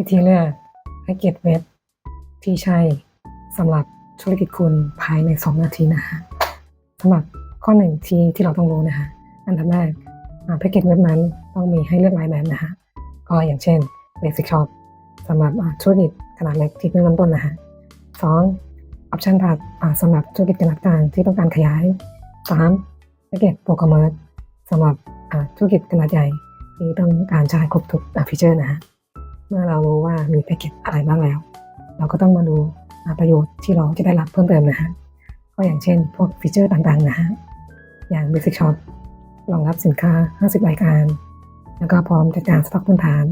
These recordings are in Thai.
วิธีเลือกแพ็กเกจเว็บที่ใช่สำหรับธุรกิจคุณภายใน 2 นาทีนะฮะสำหรับข้อหนึ่งที่ที่เราต้องรู้นะฮะอันดับแรกแพ็กเกจเว็บนั้นต้องมีให้เลือกหลายแบบนะฮะก็อย่างเช่น Basic Shop สำหรับธุรกิจขนาดเล็กที่เพิ่งเริ่มต้นนะฮะสองออปชันถัดอ่าสำหรับธุรกิจขนาดกลางที่ต้องการขยายสามแพ็กเกจโปรแกรมเมอร์สำหรับธุรกิจขนาดใหญ่ที่ต้องการใช้ครบทุกฟีเจอร์นะฮะ เมื่อเรารู้ว่ามีแพ็กเกจอะไรบ้างแล้ว เราก็ต้องมาดูประโยชน์ที่เราจะได้รับเพิ่มเติมนะฮะก็อย่างเช่น พวกฟีเจอร์ต่างๆนะฮะอย่าง Basic Shop รองรับสินค้า 50 รายการ แล้วก็พร้อมจัดการสต็อกพื้นฐาน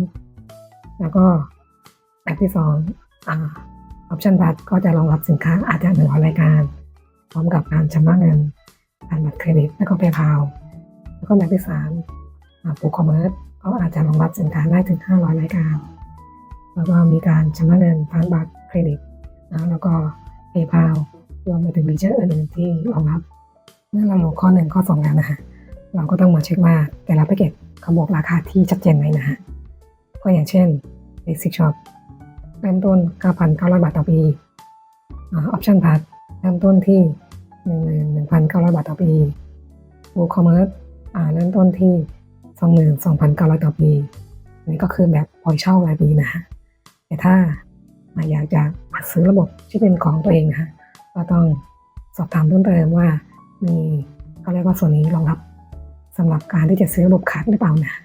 แล้วก็แบบที่2อ่าออปชันบัตก็จะรองรับสินค้าอาจจะหนึ่งร้อยรายการ พร้อมกับการชำระเงินผ่านบัตรเครดิต และก็ PayPal แล้วก็แบบที่3อ่าปูคอมเมอร์ก็อาจจะรองรับสินค้าได้ถึง500รายการ แล้วก็มีการชำระเงินผ่านบัตรเครดิตนะแล้วก็ PayPal รวมไปถึงฟีเจอร์อื่นๆที่รองรับเมื่อเรารู้ข้อหนึ่งข้อสองแล้วนะฮะเราก็ต้องมาเช็คว่าแต่ละแพ็กเกจเขาบอกราคาที่ชัดเจนไหมนะฮะก็อย่างเช่น Basic Shop เริ่มต้น 9,900 บาทต่อปีออปชั่นพัทเริ่มต้นที่ 11,900 บาทต่อปี WooCommerce เริ่มต้นที่ 22,900 ต่อปีอันนี้ก็คือแบบปล่อยเช่ารายปีนะฮะ แต่ถ้าอยากจะซื้อระบบที่เป็นของตัวเองนะฮะก็ต้องสอบถามเพิ่มเติมว่า มีเขาเรียกว่าส่วนนี้รองรับสำหรับการที่จะซื้อระบบคัดหรือเปล่านะฮะ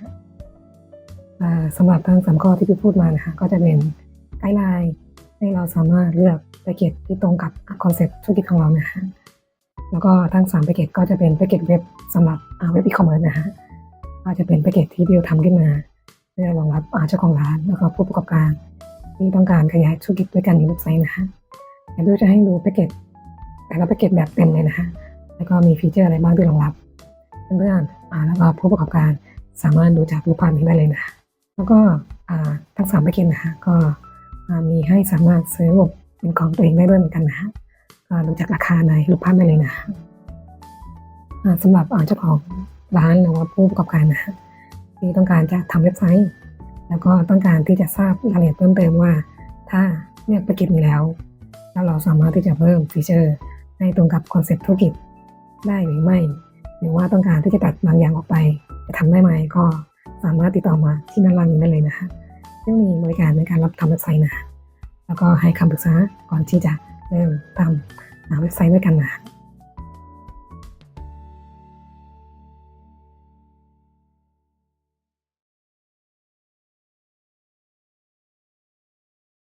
อ่าสำหรับทั้งสามข้อที่พี่พูดมานะคะก็จะเป็นไกด์ไลน์ให้เราสามารถเลือกแพ็กเกจที่ตรงกับคอนเซ็ปต์ธุรกิจของเรานะฮะแล้วก็ทั้งสามแพ็กเกจก็จะเป็นแพ็กเกจเว็บสำหรับเว็บอีคอมเมิร์ซนะฮะก็จะเป็นแพ็กเกจที่บิวทำขึ้นมาเพื่อรองรับเจ้าของร้านแล้วก็ผู้ประกอบการ ที่ต้องการขยายธุรกิจด้วยกันในเว็บไซต์นะฮะเดี๋ยวจะให้ดูแพ็กเกจแต่ละแพ็กเกจแบบเต็มเลยนะฮะแล้วก็มีฟีเจอร์อะไรบ้างที่รองรับ เพื่อนๆแล้วก็ผู้ประกอบการสามารถดูจากรูปภาพนี้ได้เลยนะ แล้วก็ทั้งสามแพ็กเกจนะฮะก็มีให้สามารถซื้อระบบเป็นของตัวเองได้ด้วยเหมือนกันนะฮะก็ดูจากราคาในรูปภาพได้เลยนะฮะอ่าสำหรับเจ้าของร้านหรือว่าผู้ประกอบการนะฮะที่ต้องการจะทำเว็บไซต์ แล้วก็ต้องการที่จะทราบรายละเอียดเพิ่มเติมว่า ถ้าเลือกแพ็กเกจนี้แล้ว แล้วเราสามารถที่จะเพิ่มฟีเจอร์ให้ตรงกับคอนเซ็ปต์ธุรกิจได้หรือไม่ หรือว่าต้องการที่จะตัดบางอย่างออกไปจะทำได้ไหมก็สามารถติดต่อมาที่ด้านล่างนี้ได้เลยนะคะซึ่งมีบริการในการรับทำเว็บไซต์นะคะแล้วก็ให้คำปรึกษาก่อนที่จะเริ่มทำเว็บไซต์ด้วยกันนะคะ